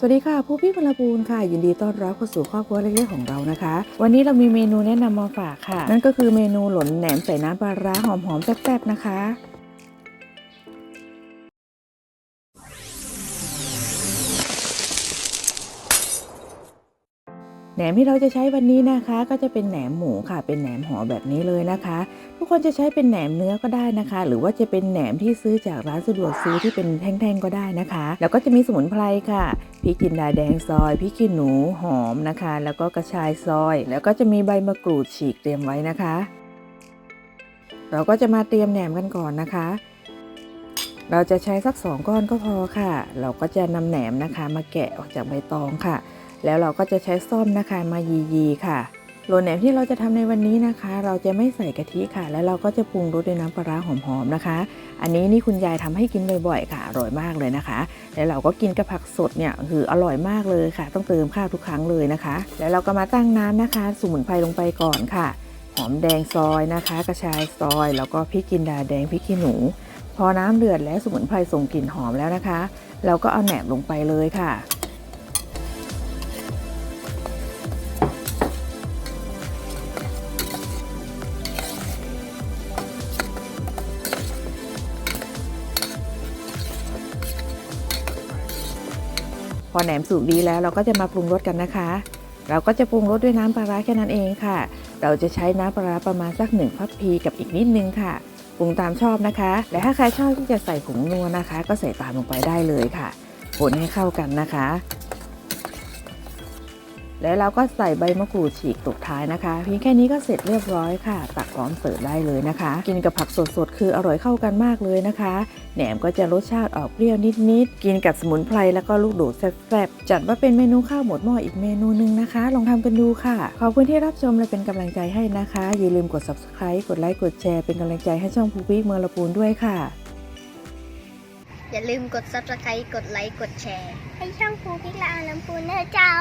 สวัสดีค่ะผู้พี่พลบูลค่ะ ยินดีต้อนรับเข้าสู่ครอบครัวเล็กๆของเรานะคะ วันนี้เรามีเมนูแนะนำมาฝากค่ะ นั่นก็คือเมนูหล่นแหนมใส่น้ำปลาร้าหอมๆแซ่บๆนะคะ แหนมที่เราจะใช้วันนี้นะคะ ก็จะเป็นแหนมหมูค่ะเป็นแหนมห่อแบบนี้เลยนะคะ ทุกคนจะใช้เป็นแหนมเนื้อก็ได้นะคะ หรือว่าจะเป็นแหนมที่ซื้อจากร้านสะดวกซื้อที่เป็นแท่งๆก็ได้นะคะ แล้วก็จะมีสมุนไพรค่ะพริกจินดาแดงซอยพริกขี้หนูหอมนะคะ แล้วก็กระชายซอย แล้วก็จะมีใบมะกรูดฉีกเตรียมไว้นะคะ เราก็จะมาเตรียมแหนมกันก่อนนะคะ เราจะใช้สักสองก้อนก็พอค่ะ เราก็จะนำแหนมนะคะ มาแกะออกจากใบตองค่ะ แล้วเราก็จะใช้ซ่อมนะคะมายียีๆค่ะโรลแหนมที่เราจะทำในวันนี้นะคะ เราจะไม่ใส่กะทิค่ะ แล้วเราก็จะปรุงรสด้วยน้ำปลาร้าหอมๆนะคะ อันนี้นี่คุณยายทำให้กินบ่อยๆค่ะอร่อยมากเลยนะคะ แล้วเราก็กินกับผักสดเนี่ยคืออร่อยมากเลยค่ะ ต้องเติมข้าวทุกครั้งเลยนะคะ แล้วเราก็มาตั้งน้ำนะคะสมุนไพรลงไปก่อนค่ะ หอมแดงซอยนะคะ กระชายซอย แล้วก็พริกจินดาแดงพริกขี้หนู พอน้ำเดือดแล้วสมุนไพรส่งกลิ่นหอมแล้วนะคะ เราก็เอาแหนมลงไปเลยค่ะ พอแหนมสุกดีแล้วเราก็จะมาปรุงรสกันนะคะ เราก็จะปรุงรสด้วยน้ำปลาร้าแค่นั้นเองค่ะ เราจะใช้น้ำปลาร้าประมาณสักหนึ่งพับพีกับอีกนิดนึงค่ะปรุงตามชอบนะคะ และถ้าใครชอบที่จะใส่ผงนัวนะคะ ก็ใส่ตามลงไปได้เลยค่ะคนให้เข้ากันนะคะ แล้วเราก็ใส่ใบมะกรูดฉีกตกท้ายนะคะ เพียงแค่นี้ก็เสร็จเรียบร้อยค่ะ ตักพร้อมเสิร์ฟได้เลยนะคะ กินกับผักสดๆ คืออร่อยเข้ากันมากเลยนะคะ แหนมก็จะรสชาติออกเปรี้ยวนิดๆ กินกับสมุนไพรแล้วก็ลูกโดดแซ่บๆ จัดว่าเป็นเมนูข้าวหมดหม้ออีกเมนูหนึ่งนะคะ ลองทำกันดูค่ะ ขอบคุณที่รับชมและเป็นกำลังใจให้นะคะ อย่าลืมกด subscribe กดไลค์ กดแชร์ เป็นกำลังใจให้ช่องภูวิกเมืองละปูนด้วยค่ะ อย่าลืมกด subscribe กดไลค์ กดแชร์ ให้ช่องภูพิกลาลำพูนเนอเจ้า